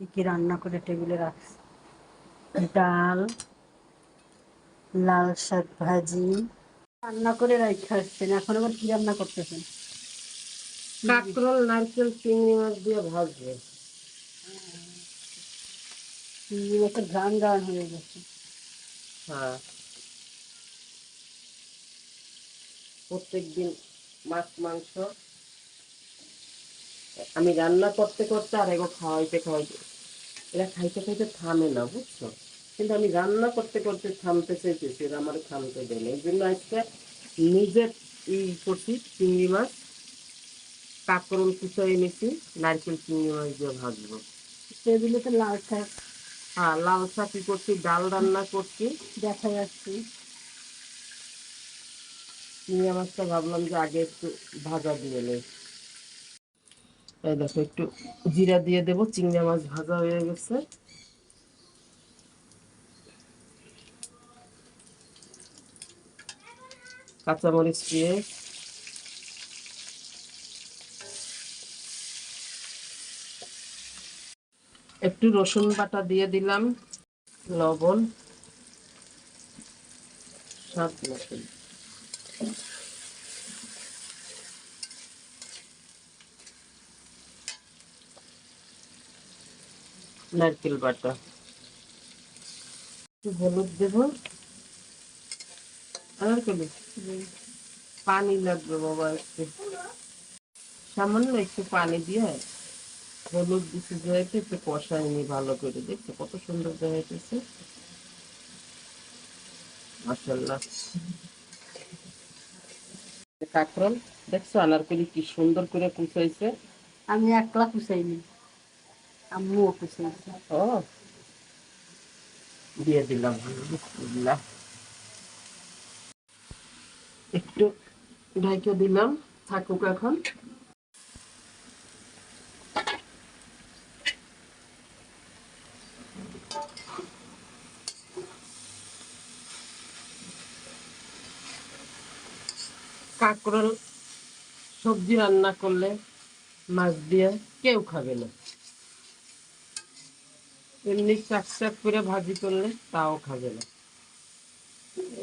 কি কি রান্না করে টেবিলে রাখছি? ডাল লাল শাক ভাজি। রান্না করে রাখতে আসছেন এখন আবার কি রান্না করতেছেন? কাঁকরোল নারকেল চিংড়ি মাছ দিয়ে ভাজবে। চিংড়ি মাছের ঘ্রাণ ঘ্রাণ হয়ে গেছে। হ্যাঁ। প্রত্যেকদিন মাছ মাংস। আমি রান্না করতে করতে আর এগো খাওয়াইতে খাওয়াইতে। এরা খাইতে খাইতে থামে না বুঝছ? কিন্তু আমি রান্না করতে করতে থামতে চাইতেছি এরা আমার থামতে দেয় না। এই জন্য আজকে নিজে ই করছি চিংড়ি মাছ কাঁকরোল কুচাই এনেছি নারকেল চিংড়ি মাছ দিয়ে ভাজবো। টেবিলে তো লাল শাক? হ্যাঁ লাল শাক কি করছি ডাল রান্না করছি। দেখা যাচ্ছে চিংড়ি মাছটা ভাবলাম যে আগে একটু ভাজা দিয়ে নেই। এই দেখো, একটু জিরা দিয়ে দেবো, চিংড়ি মাছ ভাজা হয়ে গেছে। কাঁচামরিচ দিয়ে। একটু রসুন বাটা দিয়ে দিলাম, লবণ মতন নারকেল বাটা। একটু হলুদ দেব। নারকেল পানি লাগবে বাবা একটু। সামান্য একটু পানি দিয়ে হলুদ দিতে যেহেতু একটু কষায় নি ভালো করে। দেখতে কত সুন্দর দেখাইতেছে মাসাল্লাহ কাকরল দেখছ আনারকলি কি সুন্দর করে কুচাইছে? আমি একলা কুচাইনি। ও। দিয়ে দিলাম। একটু দিলাম সবজি রান্না করলে মাছ দিয়ে কেউ খাবে না। এমনি চাক চাক করে ভাজি করলে তাও খাবে না।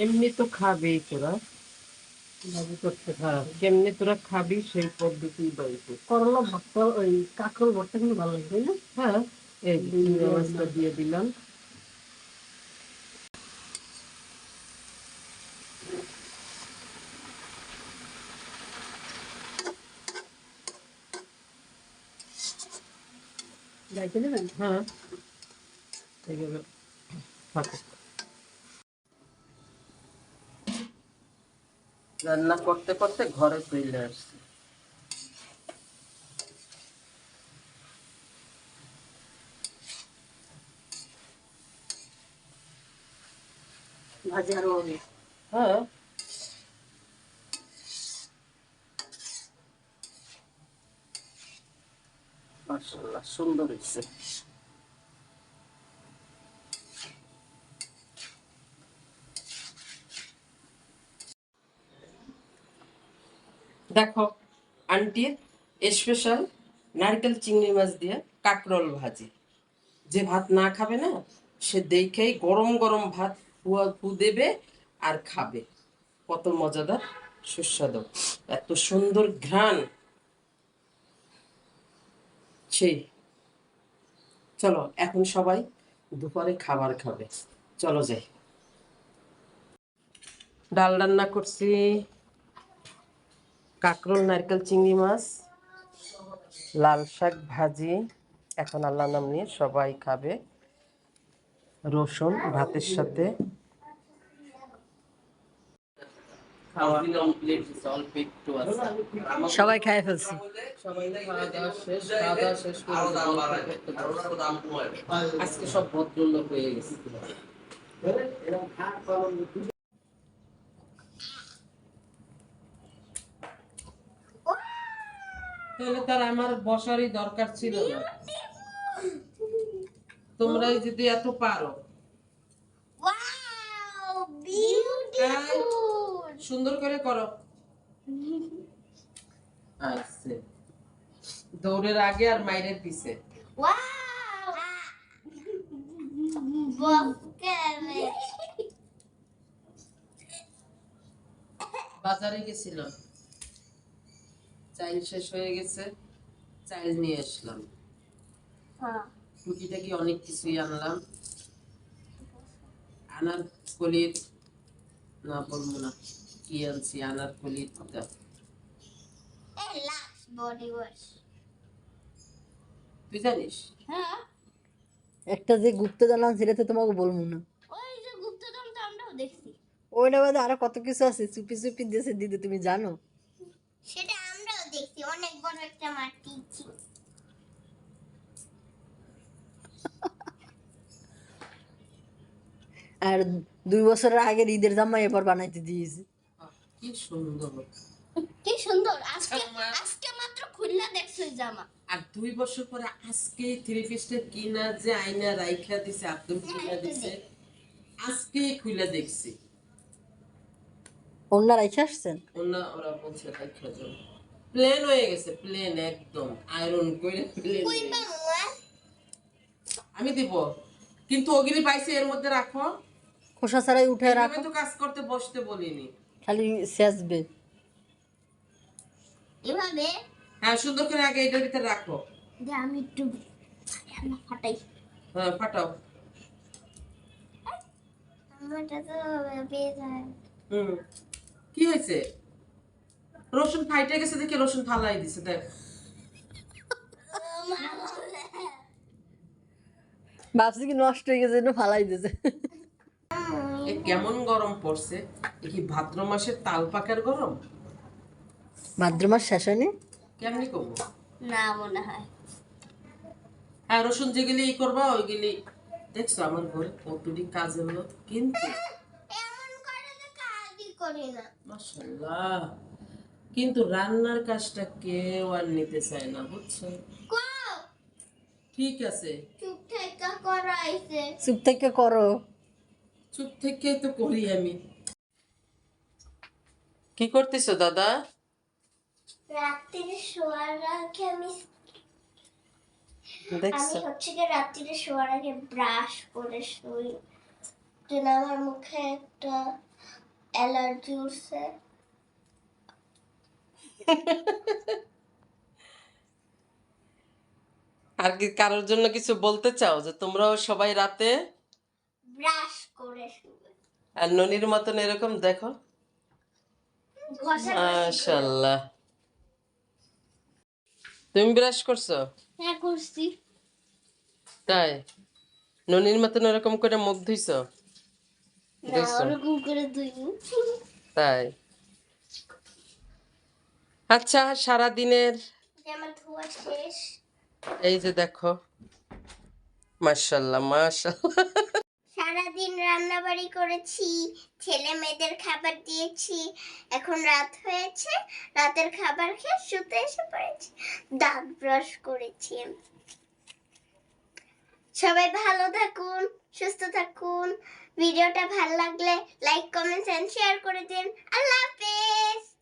এমনি তো খাবেই তোরা। ভাজি করতে কেমনি তোরা খাবি সেই পদ্ধতি বাড়িতে। করলা ভর্তা ওই কাঁকরোল ভর্তা কিন্তু ভালো লাগে তাই না? হ্যাঁ এই যে চিংড়ি মাছটা দিয়ে দিলাম। হ্যাঁ। এইভাবে থাকুক রান্না করতে করতে ঘরে চলে আসছি। ভাজি আরও হবে। হ্যাঁ। সুন্দর হয়েছে। দেখো, আন্টির স্পেশাল নারকেল চিংড়ি মাছ দিয়ে কাকরোল ভাজি। যে ভাত না খাবে না, সে দেখেই গরম গরম ভাত ফুয়া ফু দেবে আর খাবে। কত মজাদার, সুস্বাদু, এত সুন্দর ঘ্রাণ। সেই, চলো, এখন সবাই দুপুরে খাবার খাবে। চলো যাই। ডাল রান্না করছি। কাকরোল, নারকেল, চিংড়ি মাছ, লাল শাক ভাজি। এখন আল্লাহ নাম নিয়ে সবাই খাবে রসুন ভাতের সাথে। সবাই খাই ফেলছি। সব হয়ে গেছে। তাহলে তার আমার বসারই দরকার ছিল না। তোমরাই যদি এত পারো। সুন্দর করে করো। আচ্ছা দৌড়ের আগে আর মাইরের পিছে। বাজারে গেছিলাম। চাইল শেষ হয়ে গেছে চাইল নিয়ে আসলাম। হ্যাঁ। টুকিটাকি অনেক কিছুই আনলাম। আনার কলির না বলব না কি আনছি? আনার কলির এই লাক্স বডি ওয়াশ তুই জানিস? হ্যাঁ। একটা যে গুপ্তধন সেটা তো তোমাকে বলব না। ওই যে গুপ্তধন তো আমরাও দেখছি। ওইটা বাদে আরও কত কিছু আছে চুপি চুপি দেশে দিদি তুমি জানো? সেটা আমরাও দেখছি অনেক বড় একটা মাটি আর দুই বছরের আগের ঈদের জামা এবার বানাইতে দিয়েছি। কি সুন্দর। কি সুন্দর। আজকে আজকে মাত্র খুলনা দেখছ জামা। আর দুই বছর পরে আজকে থ্রি পিসটা কিনা যে আয়না রাইখা দিছে আব্দুল কিনা দিছে। আজকে খুলে দেখছি। অন্য রাইখে আসছেন? অন্য ওরা বলছে রাইখা যাও প্লেন হয়ে গেছে প্লেন একদম আয়রন করে প্লেন আমি দিব কিন্তু ওগিরি পাইছে এর মধ্যে রাখো। খোসা ছাড়াই উঠে রাখো। তো কাজ করতে বসতে বলিনি। খালি সেচবে এভাবে? হ্যাঁ সুন্দর করে আগে এটার ভিতরে রাখো। যে আমি একটু ফাটাই। হ্যাঁ ফাটাও। আমারটা তো বেজায় হুম কি হয়েছে? রসুন ফাইটে গেছে দেখে রসুন ফালাই দিছে দেখ। ভাবছি কি নষ্ট হয়ে গেছে ফালাই দিয়েছে। এ কেমন গরম পড়ছে? এ কি ভাদ্র মাসের তাল পাকার গরম? ভাদ্র মাস শেষ হয়নি? কেমনি করব? না মনে হয়। হ্যাঁ রসুন যেগুলি ই করবা ওইগুলি দেখছ আমার ঘরে কতটি কাজের লোক কিন্তু এমন করে তো কাজই করি না। মাশাল্লাহ কিন্তু রান্নার কাজটা কেউ আর নিতে চায় না বুঝছ? ঠিক আছে। চুপ থেকে করাইছে চুপ থেকে করো। চুপ থেকে তো করি আমি। কি করতেছো দাদা? রাত্রিরে শোয়ার আগে আমি আমি হচ্ছে কি রাত্রিরে শোয়ার আগে ব্রাশ করে শুই। যেন আমার মুখে একটা অ্যালার্জি উঠছে। আর কি কারোর জন্য কিছু বলতে চাও? যে তোমরাও সবাই রাতে? ব্রাশ করে আর ননির মতন এরকম দেখো? তুমি ব্রাশ করছ? হ্যাঁ করছি। তাই? ননির মতন এরকম করে মুখ ধুইছো? দুই তাই? আচ্ছা সারা দিনের এই যে দেখো মাশাল্লাহ মাশাল্লাহ সারাদিন রান্না বাড়ি করেছি ছেলে মেয়েদের খাবার দিয়েছি এখন রাত হয়েছে রাতের খাবার খেয়ে শুতে এসে পড়েছি দাঁত ব্রাশ করেছি সবাই ভালো থাকুন সুস্থ থাকুন ভিডিওটা ভালো লাগলে লাইক কমেন্ট এন্ড শেয়ার করে দিন। আল্লাহ হাফেজ!